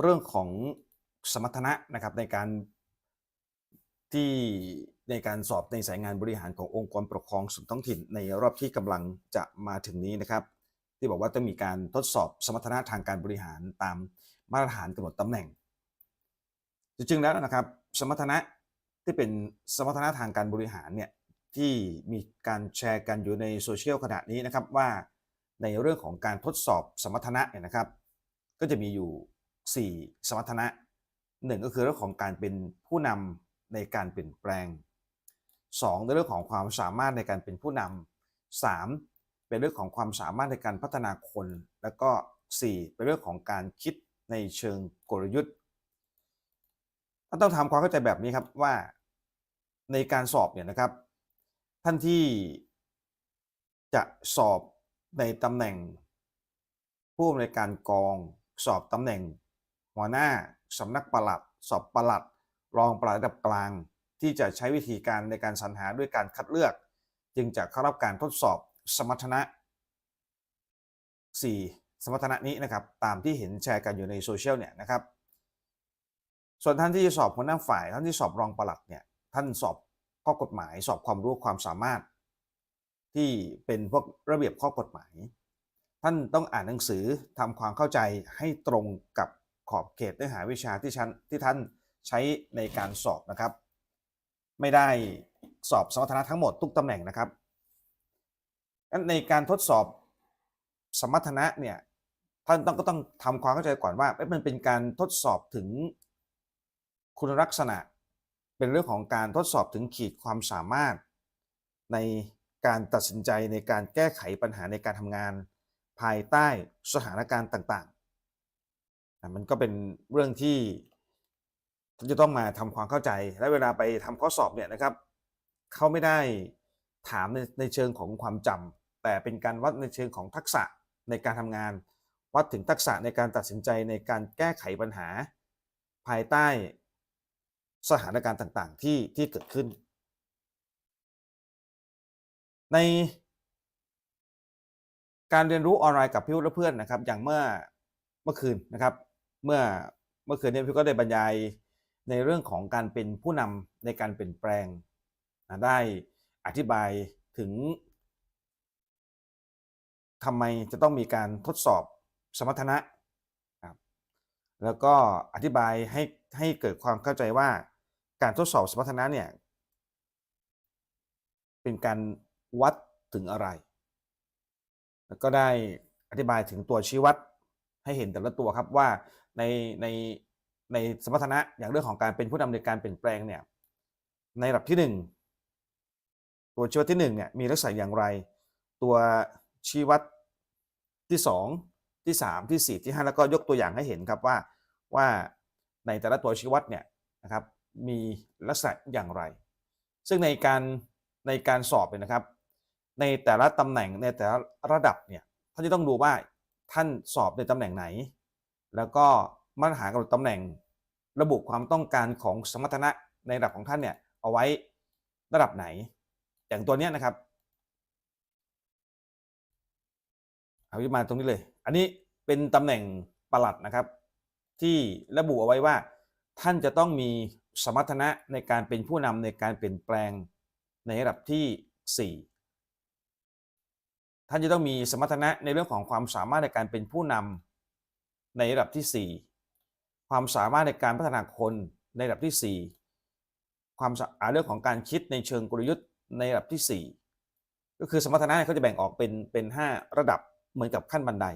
เรื่องของสมรรถนะนะครับในการที่ในการสอบในสายงานบริหารขององค์กรปกครองส่วนท้องถิ่นในรอบที่กำลังจะมาถึงนี้นะครับ ที่บอกว่าต้องมีการทดสอบสมรรถนะทางการบริหารตามมาตรฐานกำหนดตำแหน่ง จริงๆแล้วนะครับ สมรรถนะที่เป็นสมรรถนะทางการบริหารเนี่ยที่มีการแชร์กันอยู่ในโซเชียลขณะนี้นะครับว่าในเรื่องของการทดสอบสมรรถนะเนี่ยนะครับ ก็จะมีอยู่ 4 สมรรถนะหนึ่งก็คือเรื่องของการเป็นผู้นำในการเปลี่ยนแปลง 2 ในเรื่องของความสามารถในการเป็นผู้นำ3เป็นเรื่องของความสามารถในการพัฒนาคน แล้วก็ 4 เป็นเรื่องของการคิดในเชิงกลยุทธ์ท่านต้องทำความเข้าใจแบบนี้ครับว่าในการสอบเนี่ยนะครับ ท่านที่จะสอบในตำแหน่งผู้อำนวยการกอง สอบตำแหน่ง หัวหน้าสำนักปลัด สอบปลัด รองปลัดระดับกลาง ที่จะใช้วิธีการในการสรรหาด้วยการคัดเลือก จึงจะเข้ารับการทดสอบสมรรถนะ 4 สมรรถนะนี้นะครับ ตามที่เห็นแชร์กันอยู่ในโซเชียลเนี่ยนะครับ ส่วนท่านที่สอบหัวหน้าฝ่าย ท่านที่สอบรองปลัดเนี่ยท่านสอบข้อกฎหมาย สอบความรู้ความสามารถ ที่เป็นพวกระเบียบข้อกฎหมาย ท่านต้องอ่านหนังสือทำความเข้าใจให้ตรงกับ ขอบเขตเนื้อหาวิชาที่ชั้นที่ท่านใช้ในการสอบนะครับ ไม่ได้สอบสมรรถนะทั้งหมดทุกตำแหน่งนะครับงั้นในการทดสอบสมรรถนะเนี่ยท่านต้องก็ต้องทำความเข้าใจก่อนว่ามันเป็นการทดสอบถึงคุณลักษณะ เป็นเรื่องของการทดสอบถึงขีดความสามารถ ในการตัดสินใจในการแก้ไขปัญหาในการทำงาน ภายใต้สถานการณ์ต่าง มันก็เป็นเรื่องที่จะต้องมาทำความเข้าใจ และเวลาไปทำข้อสอบเนี่ยนะครับเขาไม่ได้ถามในในเชิงของความจำแต่เป็นการวัดในเชิงของทักษะในการทำงาน วัดถึงทักษะในการตัดสินใจในการแก้ไขปัญหา ภายใต้สถานการณ์ต่างๆที่ที่เกิดขึ้น ในการเรียนรู้ออนไลน์กับพี่วุฒิและเพื่อนนะครับ อย่างเมื่อเมื่อคืนนะครับ เมื่อเมื่อคืนนี้พี่ก็ได้บรรยายในเรื่องของการเป็นผู้นำในการเปลี่ยนแปลงนะได้อธิบายถึงทำไมจะต้องมีการทดสอบสมรรถนะครับแล้วก็อธิบายให้ให้เกิดความเข้าใจว่าการทดสอบสมรรถนะเนี่ยเป็นการวัดถึงอะไร แล้วก็ได้อธิบายถึงตัวชี้วัด ให้เห็นแต่ละตัวครับว่าในในในสมรรถนะอย่างเรื่องของการเป็นผู้นำในการเปลี่ยนแปลงเนี่ยในระดับที่หนึ่งตัวชี้วัดที่หนึ่งเนี่ยมีลักษณะอย่างไร ตัวชี้วัดที่สองที่สามที่สี่ที่ห้าแล้วก็ยกตัวอย่างให้เห็นครับว่าว่าในแต่ละตัวชี้วัดเนี่ยนะครับมีลักษณะอย่างไร ซึ่งในการในการสอบเนี่ยนะครับ ในแต่ละตำแหน่งในแต่ละระดับเนี่ยท่านจะต้องดูว่า ท่านสอบในตำแหน่งไหน แล้วก็มาตรฐานกำหนดตำแหน่ง ระบุความต้องการของสมรรถนะในระดับของท่านเนี่ยเอาไว้ระดับไหน อย่างตัวเนี้ยนะครับเอามาตรงนี้เลย อันนี้เป็นตำแหน่งประหลัดนะครับ ที่ระบุเอาไว้ว่า ท่านจะต้องมีสมรรถนะในการเป็นผู้นำในการเปลี่ยนแปลงในระดับที่ 4 ท่านจะต้องมีสมรรถนะในเรื่องของความสามารถในการเป็นผู้นำในระดับที่ 4 ความสามารถในการพัฒนาคนในระดับที่ 4 ความเรื่องของการคิดในเชิงกลยุทธ์ในระดับที่ 4 ก็คือสมรรถนะเขาจะแบ่งออกเป็นเป็น 5 ระดับเหมือนกับขั้นบันได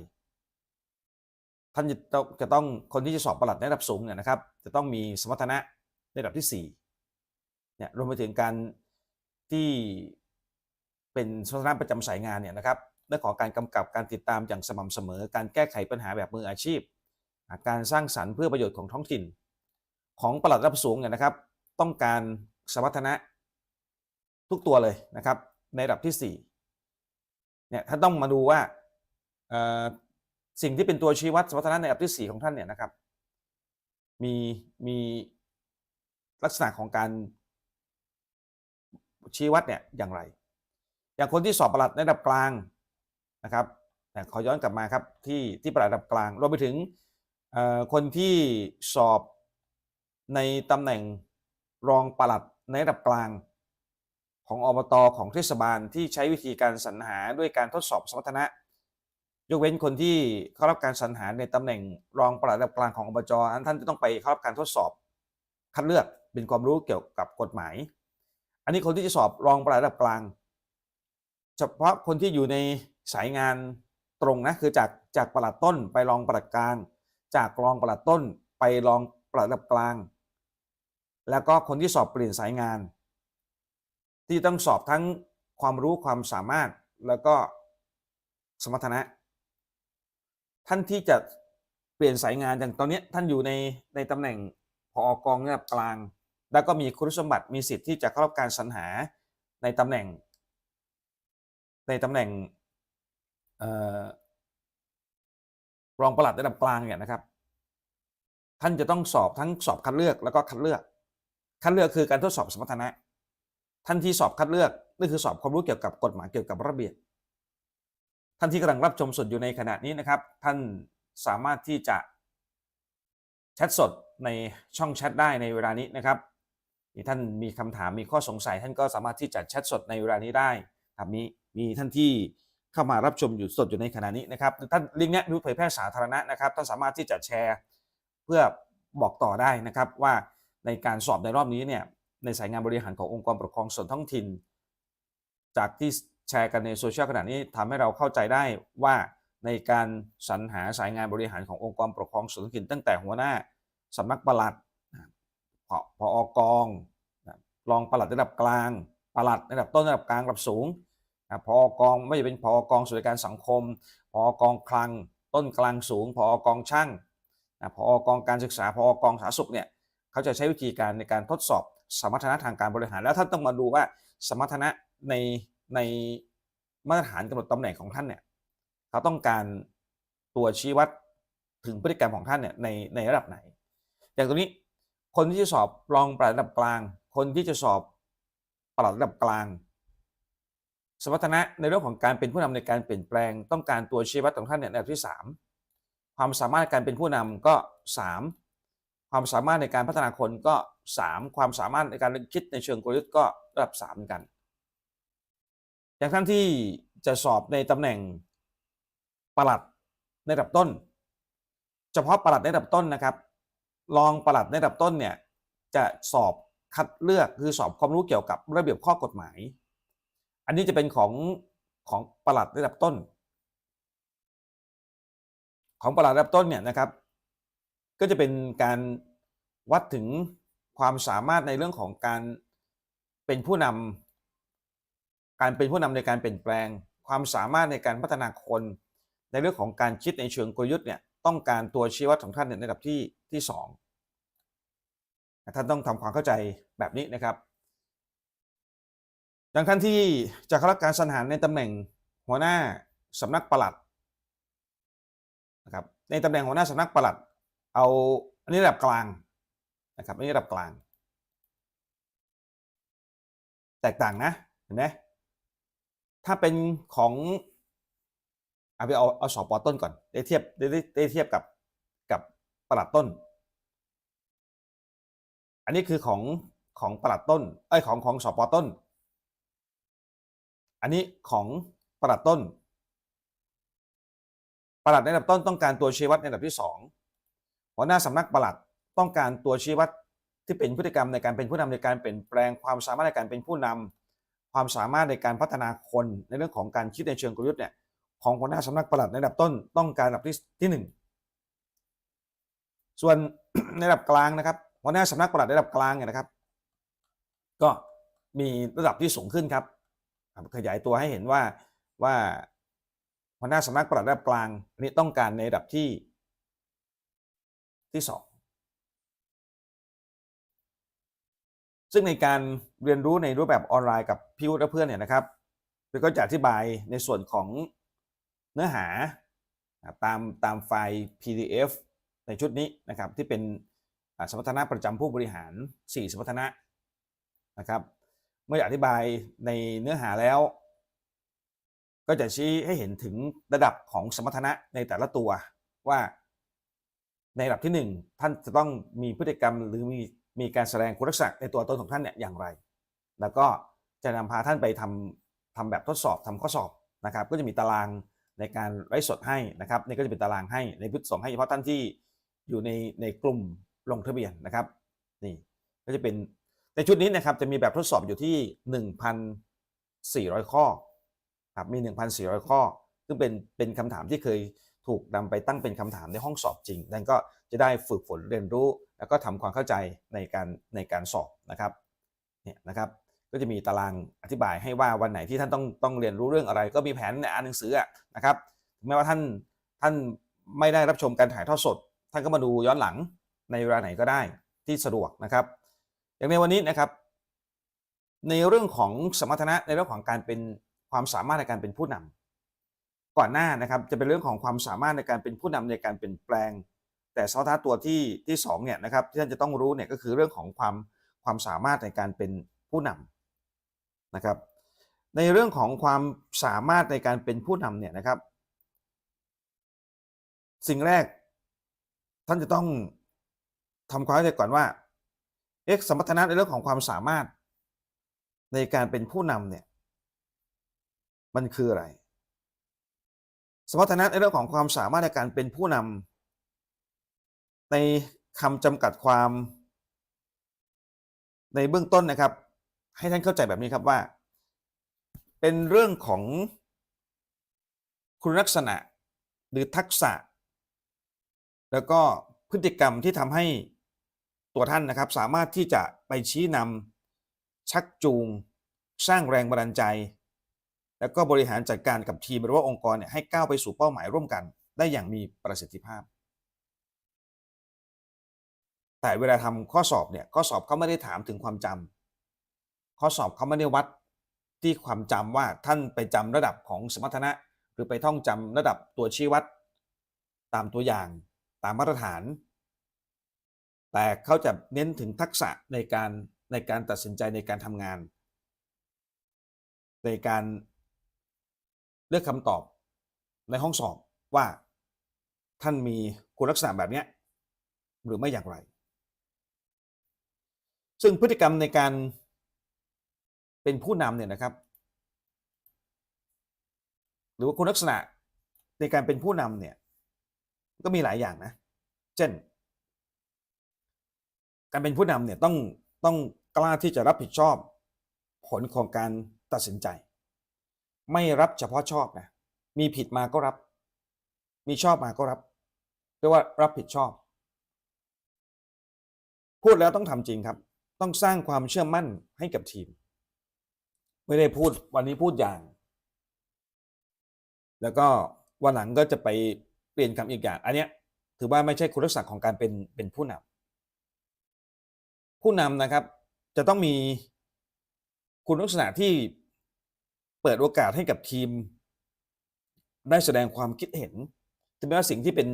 ท่านจะต้องจะต้องคนที่จะสอบประหลัดในระดับสูงเนี่ยนะครับ จะต้องมีสมรรถนะในระดับที่4เนี่ยรวมไปถึงการที่ เป็นสถานประจำสายงานเนี่ยนะครับเรื่องของการกำกับการติดตามอย่างสม่ำเสมอ การแก้ไขปัญหาแบบมืออาชีพ การสร้างสรรค์เพื่อประโยชน์ของท้องถิ่น ของปลัดระดับสูงเนี่ยนะครับ ต้องการสมรรถนะทุกตัวเลยนะครับ ในระดับที่4เนี่ยท่านต้องมาดูว่าสิ่งที่เป็นตัวชี้วัดสมรรถนะในระดับที่ 4 ของท่านเนี่ยนะครับ มีมีลักษณะของการชี้วัดเนี่ยอย่างไร อย่างคนที่สอบประหลัดในระดับกลางนะครับขอย้อนกลับมาครับที่ที่ประหลัดระดับกลางรวมไปถึงคนที่สอบในตำแหน่งรองประหลัดในระดับกลาง ของอบตของเทศบาลที่ใช้วิธีการสรรหาด้วยการทดสอบสมรรถนะ ยกเว้นคนที่เข้ารับการสรรหาในตำแหน่งรองประหลัดระดับกลางของอบจอันท่านจะต้องไปเข้ารับการทดสอบคัดเลือกเป็นความรู้เกี่ยวกับกฎหมาย อันนี้คนที่จะสอบรองประหลัดระดับกลาง เฉพาะคนที่อยู่ในสายงานตรงนะคือจากจากปลัดต้นไปรองปลัดกลาง จากรองปลัดต้นไปรองปลัดระดับกลาง แล้วก็คนที่สอบเปลี่ยนสายงาน ที่ต้องสอบทั้งความรู้ความสามารถแล้วก็สมรรถนะ ท่านที่จะเปลี่ยนสายงานอย่างตอนนี้ท่านอยู่ในในตำแหน่งพอกองระดับกลาง แล้วก็มีคุณสมบัติมีสิทธิ์ที่จะเข้ารับการสรรหาในตำแหน่ง ในตำแหน่งออรองปลัดระดับกลางเนี่ยนะครับ ท่านจะต้องสอบทั้งสอบคัดเลือกแล้วก็คัดเลือก คัดเลือกคือการทดสอบสมรรถนะ ท่านที่สอบคัดเลือกนั่นคือสอบความรู้เกี่ยวกับกฎหมายเกี่ยวกับระเบียบ ท่านที่กำลังรับชมสดอยู่ในขณะนี้นะครับ ท่านสามารถที่จะแชทสดในช่องแชทได้ในเวลานี้นะครับที่ท่านมีคำถามมีข้อสงสัย ท่านก็สามารถที่จะแชทสดในเวลานี้ได้ครับมี มีท่านที่เข้ามารับชมอยู่สดอยู่ในขณะนี้นะครับท่านลิงก์เนี้ยดูเผยแพร่สาธารณะนะครับท่านสามารถที่จะแชร์เพื่อบอกต่อได้นะครับว่าในการสอบในรอบนี้เนี่ยในสายงานบริหารขององค์กรปกครองส่วนท้องถิ่น จากที่แชร์กันในโซเชียลขณะนี้ทำให้เราเข้าใจได้ว่าในการสรรหาสายงานบริหารขององค์กรปกครองส่วนท้องถิ่น ตั้งแต่หัวหน้าสำนักปลัดพออกองรองปลัดระดับกลางปลัดระดับต้นระดับกลางระดับสูง พอกองไม่ว่าจะเป็นพอกองสวัสดิการสังคม พอกองคลัง ต้นกลางสูง พอกองช่างพอกองการศึกษา พอกองสาธารณสุขเนี่ยเขาจะใช้วิธีการในการทดสอบสมรรถนะทางการบริหาร แล้วท่านต้องมาดูว่าสมรรถนะในในมาตรฐานกำหนดตำแหน่งของท่านเนี่ยเขาต้องการตัวชี้วัดถึงพฤติกรรมของท่านเนี่ยในในระดับไหน อย่างตรงนี้คนที่จะสอบรองปลัดระดับกลาง คนที่จะสอบปลัดระดับกลาง สมรรถนะในเรื่องของการเป็นผู้นำในการเปลี่ยนแปลง ต้องการตัวชี้วัดของท่านเนี่ยในระดับที่ 3 ความสามารถในการเป็นผู้นำก็ 3 ความสามารถในการพัฒนาคนก็ 3 ความสามารถในการคิดในเชิงกลยุทธ์ก็ระดับ3เหมือนกัน อย่างท่านที่จะสอบในตำแหน่งประหลัดในระดับต้น เฉพาะประหลัดในระดับต้นนะครับรองประหลัดในระดับต้นเนี่ยจะสอบคัดเลือกคือสอบความรู้เกี่ยวกับระเบียบข้อกฎหมาย อันนี้จะเป็นของของประหลัดระดับต้น ของประหลัดระดับต้นเนี่ยนะครับ ก็จะเป็นการวัดถึงความสามารถในเรื่องของการเป็นผู้นำการเป็นผู้นำในการเปลี่ยนแปลง ความสามารถในการพัฒนาคน ในเรื่องของการคิดในเชิงกลยุทธ์เนี่ยต้องการตัวชี้วัดของท่านในระดับที่ที่สองท่านต้องทำความเข้าใจแบบนี้นะครับ ดังท่านที่จะเข้ารับการสรรหาในตำแหน่งหัวหน้าสำนักปลัดนะครับในตำแหน่งหัวหน้าสำนักปลัด เอาอันนี้ระดับกลางนะครับอันนี้ระดับกลาง แตกต่างนะเห็นไหมถ้าเป็นของเอาไปเอาเอาสอบปอต้นก่อนได้เทียบได้ได้เทียบกับกับปลัดต้น อันนี้คือของของปลัดต้นไอ้ของของสอบปอต้น อันนี้ของปลัดต้นปลัดในระดับต้นต้องการตัวชี้วัดในระดับที่สองหัวหน้าสำนักปลัดต้องการตัวชี้วัดที่เป็นพฤติกรรมในการเป็นผู้นำในการเปลี่ยนแปลงความสามารถในการเป็นผู้นำความสามารถในการพัฒนาคนในเรื่องของการคิดในเชิงกลยุทธ์เนี่ยของหัวหน้าสำนักปลัดในระดับต้นต้องการระดับที่ที่หนึ่งส่วนในระดับกลางนะครับหัวหน้าสำนักปลัดในระดับกลางเนี่ยนะครับ ก็มีระดับที่สูงขึ้นครับ ขยายตัวให้เห็นว่าว่าหัวหน้าสำนักปลัดระดับกลางนนี้ต้องการในระดับที่ที่สองซึ่งในการเรียนรู้ในรูปแบบออนไลน์กับพี่วุฒิและเพื่อนเนี่ยนะครับพี่ก็จะอธิบายในส่วนของเนื้อหาตามตามไฟล์ PDF ในชุดนี้นะครับที่เป็นสมรรถนะประจำผู้บริหาร 4 สมรรถนะนะครับ เมื่ออธิบายในเนื้อหาแล้ว ก็จะชี้ให้เห็นถึงระดับของสมรรถนะในแต่ละตัวว่าในระดับที่หนึ่งท่านจะต้องมีพฤติกรรมหรือมีมีการแสดงคุณลักษณะในตัวตนของท่านเนี่ยอย่างไร แล้วก็จะนำพาท่านไปทำทำแบบทดสอบทำข้อสอบนะครับ ก็จะมีตารางในการไลฟ์สดให้นะครับนี่ก็จะเป็นตารางให้ในพุทธส่งให้เฉพาะท่านที่อยู่ในในกลุ่มลงทะเบียนนะครับนี่ก็จะเป็น ในชุดนี้นะครับจะมีแบบทดสอบอยู่ที่ 1,400 ข้อครับมี 1,400 ข้อ ซึ่งเป็นเป็นคำถามที่เคยถูกนำไปตั้งเป็นคำถามในห้องสอบจริงนั่นก็จะได้ฝึกฝนเรียนรู้ แล้วก็ทำความเข้าใจในการในการสอบนะครับเนี่ยนะครับก็จะมีตารางอธิบายให้ว่าวันไหนที่ท่านต้องต้องเรียนรู้เรื่องอะไร ก็มีแผนในอ่านหนังสือนะครับแม้ว่าท่านท่านไม่ได้รับชมการถ่ายทอดสด ท่านก็มาดูย้อนหลังในเวลาไหนก็ได้ที่สะดวกนะครับ อย่างในวันนี้นะครับ ในเรื่องของสมรรถนะในเรื่องของการเป็นความสามารถในการเป็นผู้นำก่อนหน้านะครับจะเป็นเรื่องของความสามารถในการเป็นผู้นำในการเปลี่ยนแปลง แต่สมรรถนะตัวที่ที่สองเนี่ยนะครับที่ท่านจะต้องรู้เนี่ยก็คือเรื่องของความความสามารถในการเป็นผู้นำนะครับ ในเรื่องของความสามารถในการเป็นผู้นำเนี่ยนะครับ สิ่งแรกท่านจะต้องทำความเข้าใจก่อนว่า เอ็กสมรรถนะในเรื่องของความสามารถ ในการเป็นผู้นำเนี่ย มันคืออะไร สมรรถนะในเรื่องของความสามารถในการเป็นผู้นำในคำจำกัดความ ในเบื้องต้นนะครับ ให้ท่านเข้าใจแบบนี้ครับว่า เป็นเรื่องของคุณลักษณะหรือทักษะ แล้วก็พฤติกรรมที่ทำให้ ตัวท่านนะครับสามารถที่จะไปชี้นำชักจูง สร้างแรงบันดาลใจ แล้วก็บริหารจัดการกับทีมหรือว่าองค์กรเนี่ยให้ก้าวไปสู่เป้าหมายร่วมกัน ได้อย่างมีประสิทธิภาพ แต่เวลาทำข้อสอบเนี่ยข้อสอบเขาไม่ได้ถามถึงความจำข้อสอบเขาไม่ได้วัดที่ความจำว่าท่านไปจำระดับของสมรรถนะหรือไปท่องจำระดับตัวชี้วัด ตามตัวอย่างตามมาตรฐาน แต่เขาจะเน้นถึงทักษะในการในการตัดสินใจในการทำงาน ในการเลือกคำตอบในห้องสอบว่าท่านมีคุณลักษณะแบบนี้หรือไม่อย่างไร ซึ่งพฤติกรรมในการเป็นผู้นำเนี่ยนะครับ หรือว่าคุณลักษณะในการเป็นผู้นำเนี่ยก็มีหลายอย่างนะ เช่น การเป็นผู้นำเนี่ยต้องต้องกล้าที่จะรับผิดชอบ ผลของการตัดสินใจ ไม่รับเฉพาะชอบนะมีผิดมาก็รับ มีชอบมาก็รับเรียกว่ารับผิดชอบ พูดแล้วต้องทำจริงครับ ต้องสร้างความเชื่อมั่นให้กับทีม ไม่ได้พูดวันนี้พูดอย่าง แล้วก็วันหลังก็จะไปเปลี่ยนคำอีกอย่าง อันเนี้ยถือว่าไม่ใช่คุณลักษณะของการเป็นเป็นผู้นำ ผู้นำนะครับ จะต้องมีคุณลักษณะที่เปิดโอกาสให้กับทีม ได้แสดงความคิดเห็นถึงแม้ว่าสิ่งที่เป็น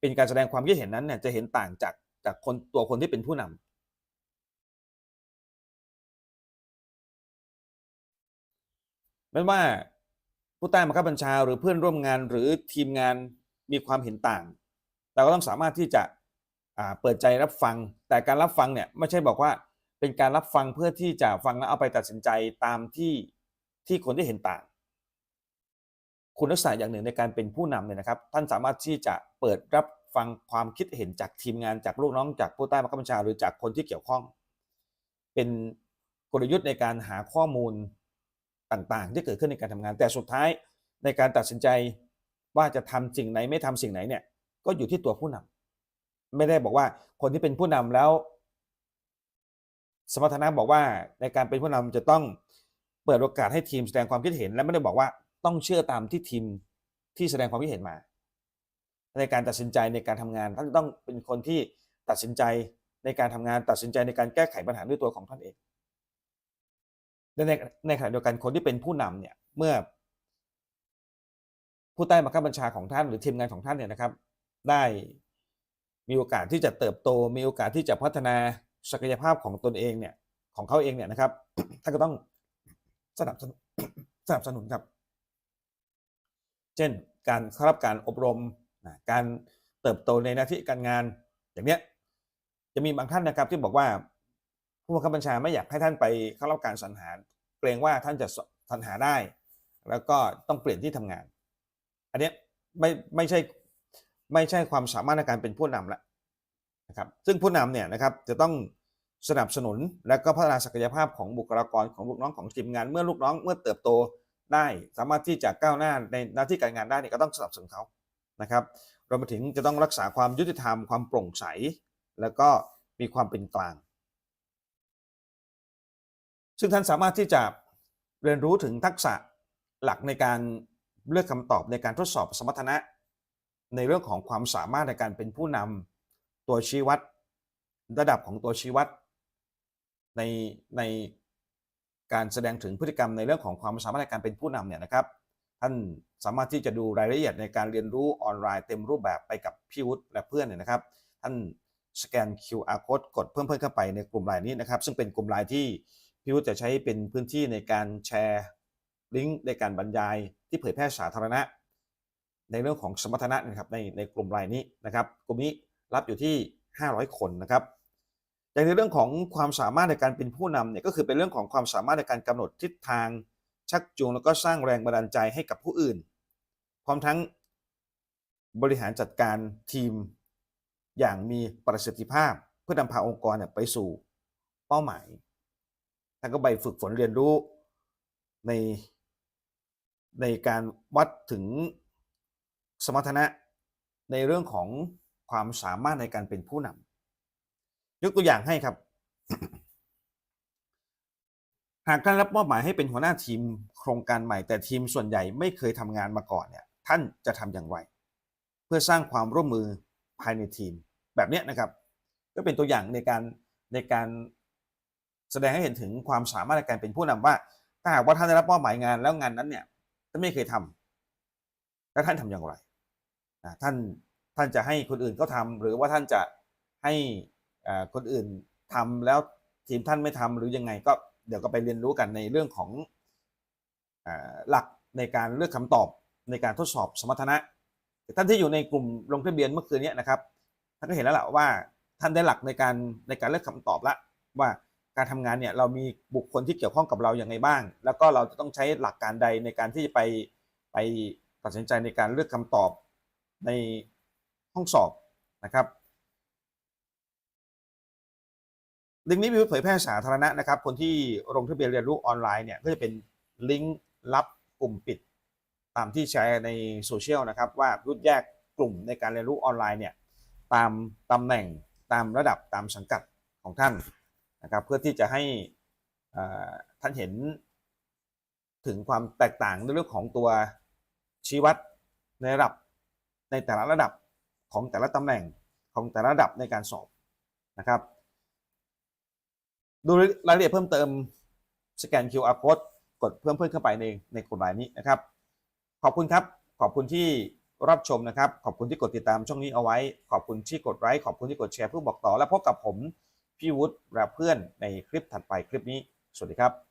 เป็นการแสดงความคิดเห็นนั้นเนี่ยจะเห็นต่างจากจากคนตัวคนที่เป็นผู้นำไม่ว่าผู้ใต้บังคับบัญชาหรือเพื่อนร่วมงานหรือทีมงานมีความเห็นต่างเราก็ต้องสามารถที่จะ เปิดใจรับฟัง แต่การรับฟังเนี่ยไม่ใช่บอกว่าเป็นการรับฟังเพื่อที่จะฟังแล้วเอาไปตัดสินใจตามที่ที่คนที่เห็นต่าง คุณลักษณะอย่างหนึ่งในการเป็นผู้นำเนี่ยนะครับ ท่านสามารถที่จะเปิดรับฟังความคิดเห็นจากทีมงานจากลูกน้องจากผู้ใต้บังคับบัญชาหรือจากคนที่เกี่ยวข้อง เป็นกลยุทธ์ในการหาข้อมูลต่างๆ ที่เกิดขึ้นในการทำงาน แต่สุดท้ายในการตัดสินใจว่าจะทำสิ่งไหนไม่ทำสิ่งไหนเนี่ยก็อยู่ที่ตัวผู้นำ ไม่ได้บอกว่าคนที่เป็นผู้นำแล้ว สมรรถนะบอกว่าในการเป็นผู้นำจะต้องเปิดโอกาสให้ทีมแสดงความคิดเห็น และไม่ได้บอกว่าต้องเชื่อตามที่ทีมที่แสดงความคิดเห็นมา ในการตัดสินใจในการทำงานท่านต้องเป็นคนที่ตัดสินใจในการทำงานตัดสินใจในการแก้ไขปัญหาด้วยตัวของท่านเองและในในขณะเดียวกันคนที่เป็นผู้นำเนี่ยเมื่อ ผู้ใต้บังคับบัญชาของท่านหรือทีมงานของท่านเนี่ยนะครับ ได้ มีโอกาสที่จะเติบโต มีโอกาสที่จะพัฒนาศักยภาพของตนเองเนี่ยของเขาเองเนี่ยนะครับท่านก็ต้องสนับสนุนสนับสนุนครับ เช่นการเข้ารับการอบรมการเติบโตในหน้าที่การงาน อย่างเนี้ยจะมีบางท่านนะครับที่บอกว่าผู้บังคับบัญชาไม่อยากให้ท่านไปเข้ารับการสรรหาเกรงว่าท่านจะสรรหาได้ แล้วก็ต้องเปลี่ยนที่ทำงาน อันเนี้ยไม่ไม่ใช่ ไม่ใช่ความสามารถในการเป็นผู้นำละนะครับซึ่งผู้นำเนี่ยนะครับจะต้องสนับสนุนและก็พัฒนาศักยภาพของบุคลากรของลูกน้องของทีมงาน เมื่อลูกน้องเมื่อเติบโตได้ สามารถที่จะก้าวหน้าในหน้าที่การงานได้เนี่ยก็ต้องสนับสนุนเขานะครับรวมไปถึงจะต้องรักษาความยุติธรรมความโปร่งใส แล้วก็มีความเป็นกลาง ซึ่งท่านสามารถที่จะเรียนรู้ถึงทักษะหลักในการเลือกคำตอบในการทดสอบสมรรถนะ ในเรื่องของความสามารถในการเป็นผู้นำตัวชี้วัด ระดับของตัวชี้วัด ในในการแสดงถึงพฤติกรรมในเรื่องของความสามารถในการเป็นผู้นำเนี่ยนะครับ ท่านสามารถที่จะดูรายละเอียดในการเรียนรู้ออนไลน์เต็มรูปแบบไปกับพี่วุฒิและเพื่อนเนี่ยนะครับ ท่านสแกน QR code กดเพิ่มเพิ่มเข้าไปในกลุ่มไลน์นี้นะครับ ซึ่งเป็นกลุ่มไลน์ที่พี่วุฒิจะใช้เป็นพื้นที่ในการแชร์ลิงก์ในการบรรยายที่เผยแพร่สาธารณะ ในเรื่องของสมรรถนะนะครับในในกลุ่มไลน์นี้นะครับ กลุ่มนี้รับอยู่ที่ 500 คนนะครับอย่างในเรื่องของความสามารถในการเป็นผู้นำเนี่ยก็คือเป็นเรื่องของความสามารถในการกำหนดทิศทาง ชักจูงแล้วก็สร้างแรงบันดาลใจให้กับผู้อื่น พร้อมทั้งบริหารจัดการทีมอย่างมีประสิทธิภาพ เพื่อนำพาองค์กรเนี่ยไปสู่เป้าหมายท่านก็ไปฝึกฝนเรียนรู้ในในการวัดถึง สมรรถนะในเรื่องของความสามารถในการเป็นผู้นำยกตัวอย่างให้ครับ หากท่านรับมอบหมายให้เป็นหัวหน้าทีมโครงการใหม่ แต่ทีมส่วนใหญ่ไม่เคยทำงานมาก่อนเนี่ยท่านจะทำอย่างไร เพื่อสร้างความร่วมมือภายในทีมแบบนี้นะครับ ก็เป็นตัวอย่างในการในการแสดงให้เห็นถึงความสามารถในการเป็นผู้นำว่าถ้าหากว่าท่านได้รับมอบหมายงานแล้วงานนั้นเนี่ยท่านไม่เคยทำแล้วท่านทำอย่างไร ท่านท่านจะให้คนอื่นเขาทำหรือว่าท่านจะให้คนอื่นทำแล้วทีมท่านไม่ทำหรือยังไงก็เดี๋ยวก็ไปเรียนรู้กันในเรื่องของอหลักในการเลือกคำตอบในการทดสอบสมรรถนะท่านที่อยู่ในกลุ่มลงทะเบียนเมื่อคืนนี้นะครับท่านก็เห็นแล้วแหละว่าท่านได้หลักในการในการเลือกคำตอบละว่าการทำงานเนี่ยเรามีบุคคลที่เกี่ยวข้องกับเราอย่างไรบ้าง แล้วก็เราจะต้องใช้หลักการใดในการที่จะไปไปตัดสินใจในการเลือกคำตอบ ในห้องสอบนะครับลิงก์นี้มีเผยแพร่สาธารณะนะครับ คนที่ลงทะเบียนเรียนรู้ออนไลน์เนี่ยก็จะเป็นลิงก์ลับกลุ่มปิด ตามที่แชร์ในโซเชียลนะครับ ว่ารุดแยกกลุ่มในการเรียนรู้ออนไลน์เนี่ยตามตำแหน่งตามระดับตามสังกัดของท่านนะครับเพื่อที่จะให้ท่านเห็นถึงความแตกต่างในเรื่องของตัวชี้วัดในระดับ ในแต่ละระดับของแต่ละตำแหน่งของแต่ละระดับในการสอบนะครับ ดูรายละเอียดเพิ่มเติมสแกน QR code กดเพิ่มเพิ่มเข้าไปในในกลุ่มไลน์นี้นะครับ ขอบคุณครับ ขอบคุณที่รับชมนะครับ ขอบคุณที่กดติดตามช่องนี้เอาไว้ ขอบคุณที่กดไลค์ขอบคุณที่กดแชร์เพื่อบอกต่อ และพบกับผมพี่วุฒิและเพื่อนในคลิปถัดไปคลิปนี้ สวัสดีครับ